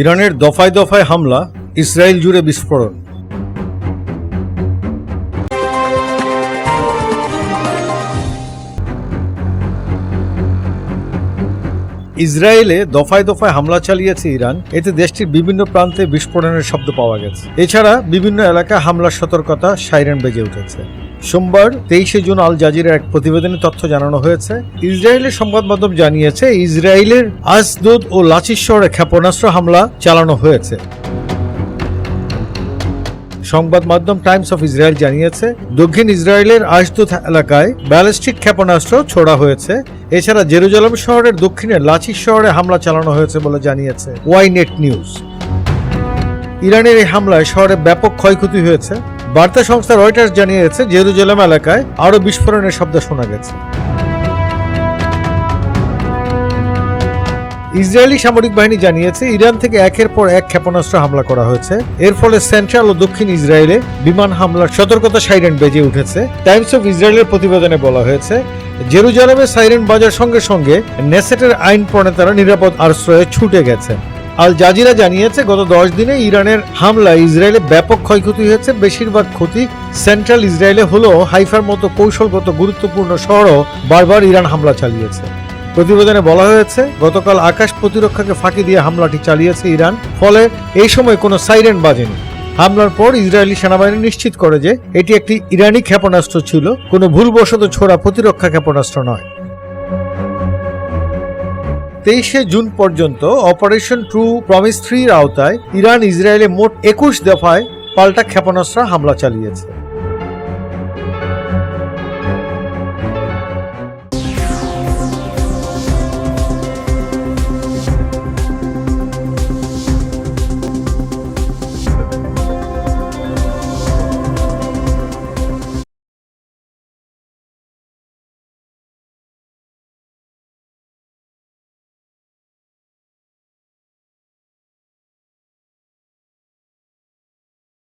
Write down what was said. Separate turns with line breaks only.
ইরানের দফায় দফায় হামলা ইসরায়েল জুড়ে বিস্ফোরণ। ইসরায়েলে দফায় দফায় হামলা চালিয়েছে ইরান। এতে দেশটির বিভিন্ন প্রান্তে বিস্ফোরণের শব্দ পাওয়া গেছে। এছাড়া বিভিন্ন এলাকায় হামলার সতর্কতা সাইরেন বেজে উঠেছে। সোমবার তেইশে জুন আল জাজিরার এক প্রতিবেদনে তথ্য জানানো হয়েছে, ইসরায়েলের সংবাদ মাধ্যম জানিয়েছে, ইসরায়েলের আসদোদ ও লাচিস শহরে ক্ষেপণাস্ত্র হামলা চালানো হয়েছে। সংবাদ মাধ্যম টাইমস অফ ইসরায়েল জানিয়েছে, দক্ষিণ ইসরায়েলের আশদুত এলাকায় ব্যালিস্টিক ক্ষেপণাস্ত্র ছোড়া হয়েছে। এছাড়া জেরুজালেম শহরের দক্ষিণে লাচিস শহরে হামলা চালানো হয়েছে বলে জানিয়েছে ওয়াইনেট নিউজ। ইরানের এই হামলায় শহরে ব্যাপক ক্ষয়ক্ষতি হয়েছে। বার্তা সংস্থা রয়টার্স জানিয়েছে, জেরুজালেম এলাকায় আরও বিস্ফোরণের শব্দ শোনা গেছে। ইসরায়েলি সামরিক বাহিনী জানিয়েছে, ইরান থেকে একের পর এক ক্ষেপণাস্ত্র হামলা করা হয়েছে। এর ফলে সেন্ট্রাল ও দক্ষিণ ইসরায়েলে বিমান হামলার সতর্কতা সাইরেন বেজে উঠেছে। টাইমস অফ ইসরায়েলের প্রতিবেদনে বলা হয়েছে, জেরুজালেমে সাইরেন বাজার সঙ্গে সঙ্গে নেসেটের আইন প্রণেতারা নিরাপদ আশ্রয়ে ছুটে গেছে আল জাজিরা জানিয়েছে, গত দশ দিনে ইরানের হামলায় ইসরায়েলে ব্যাপক ক্ষয়ক্ষতি হয়েছে। বেশিরভাগ ক্ষতি সেন্ট্রাল ইসরায়েলে হলেও হাইফার মতো কৌশলগত গুরুত্বপূর্ণ শহরও বারবার ইরান হামলা চালিয়েছে। প্রতিবেদনে বলা হয়েছে, গতকাল আকাশ প্রতিরক্ষাকে ফাঁকি দিয়ে হামলাটি চালিয়েছে ইরান, ফলে এই সময় কোনো সাইরেন বাজেনি। হামলার পর ইসরায়েলি সেনাবাহিনী নিশ্চিত করে যে এটি একটি ইরানি ক্ষেপণাস্ত্র ছিল, কোনো ভুলবশত ছোড়া প্রতিরক্ষা ক্ষেপণাস্ত্র নয়। তেইশে জুন পর্যন্ত অপারেশন ট্রু প্রমিস থ্রির আওতায় ইরান ইসরায়েলে মোট একুশ দফায় পাল্টা ক্ষেপণাস্ত্র হামলা চালিয়েছে।